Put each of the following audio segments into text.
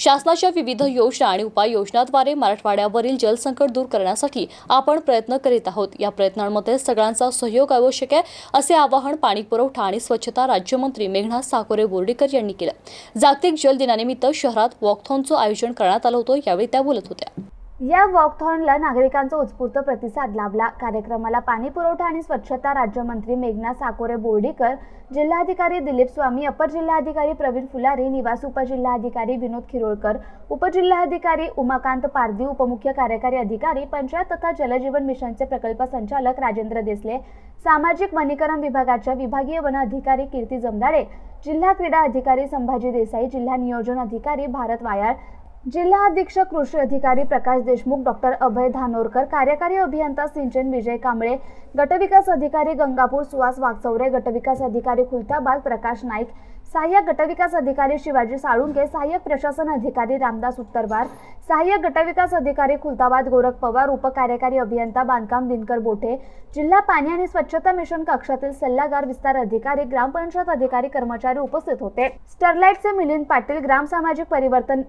शासनाच्या विविध योजना आणि उपाययोजनाद्वारे मराठवाड्यावरील जलसंकट दूर करण्यासाठी आपण प्रयत्न करीत आहोत. या प्रयत्नांमध्ये सगळ्यांचा सहयोग आवश्यक आहे असे आवाहन पाणी पुरवठा आणि स्वच्छता राज्यमंत्री मेघना साकोरे बोर्डीकर यांनी केलं. जागतिक जल दिनानिमित्त शहरात वॉकथॉनचं आयोजन करण्यात आलं होतं यावेळी त्या बोलत होत्या. या वॉकथॉनला नागरिकांचा उत्स्फूर्त प्रतिसाद लाभला. कार्यक्रमाला पाणी पुरवठा आणि स्वच्छता राज्यमंत्री मेघना साकोरे बोर्डीकर जिल्हाधिकारी दिलीप स्वामी अपर जिल्हाधिकारी प्रवीण फुलारी निवास उपजिल्हाधिकारी विनोद खिरोळकर उपजिल्हाधिकारी उमाकांत पारधी उपमुख्य कार्यकारी अधिकारी पंचायत तथा जलजीवन मिशनचे प्रकल्प संचालक राजेंद्र देसले सामाजिक वनीकरण विभागाच्या विभागीय वन अधिकारी कीर्ती जमदाडे जिल्हा क्रीडा अधिकारी संभाजी देसाई जिल्हा नियोजन अधिकारी भारत वायाळ जिल्हा अधीक्षक कृषी अधिकारी प्रकाश देशमुख डॉक्टर अभय धानोरकर कार्यकारी अभियंता सिंचन विजय कांबळे गटविकास अधिकारी गंगापूर सुहास वागचौरे गटविकास अधिकारी खुलताबाद प्रकाश नाईक सहाय्यक गटविकास अधिकारी शिवाजी साळुंके सहाय्यक प्रशासन अधिकारी रामदास उत्तरवार सहाय्यक गटविकास अधिकारी खुलताबाद गोरख पवार उपकार्यकारी अभियंता बांधकाम दिनकर बोठे जिल्हा पाणी आणि स्वच्छता मिशन कक्षातील सल्लागार विस्तार अधिकारी ग्रामपंचायत अधिकारी कर्मचारी उपस्थित होते. स्टरलाईटचे मिलिंद पाटील ग्राम सामाजिक परिवर्तन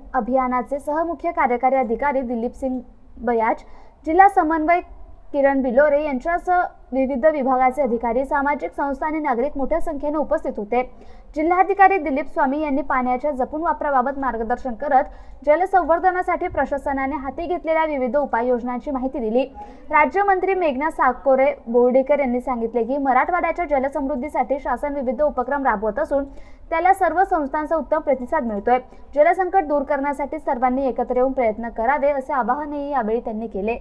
अभियानाचे सहमुख्य कार्यकारी अधिकारी दिलीप सिंग बयाज जिल्हा समन्वय किरण बिलोरे यांच्यासह विविध विभागाचे अधिकारी सामाजिक संस्था आणि नागरिक मोठ्या संख्येने उपस्थित होते. जिल्हाधिकारी दिलीप स्वामी यांनी पाण्याच्या जपून वापराबाबत मार्गदर्शन करत जलसंवर्धनासाठी प्रशासनाने हाती घेतलेल्या विविध उपाययोजनांची माहिती दिली. राज्यमंत्री मेघना साकोरे बोर्डीकर यांनी सांगितले की मराठवाड्याच्या जलसमृद्धीसाठी शासन विविध उपक्रम राबवत असून त्याला सर्व संस्थांचा उत्तम प्रतिसाद मिळतोय. जलसंकट दूर करण्यासाठी सर्वांनी एकत्र येऊन प्रयत्न करावे असे आवाहनही यावेळी त्यांनी केले.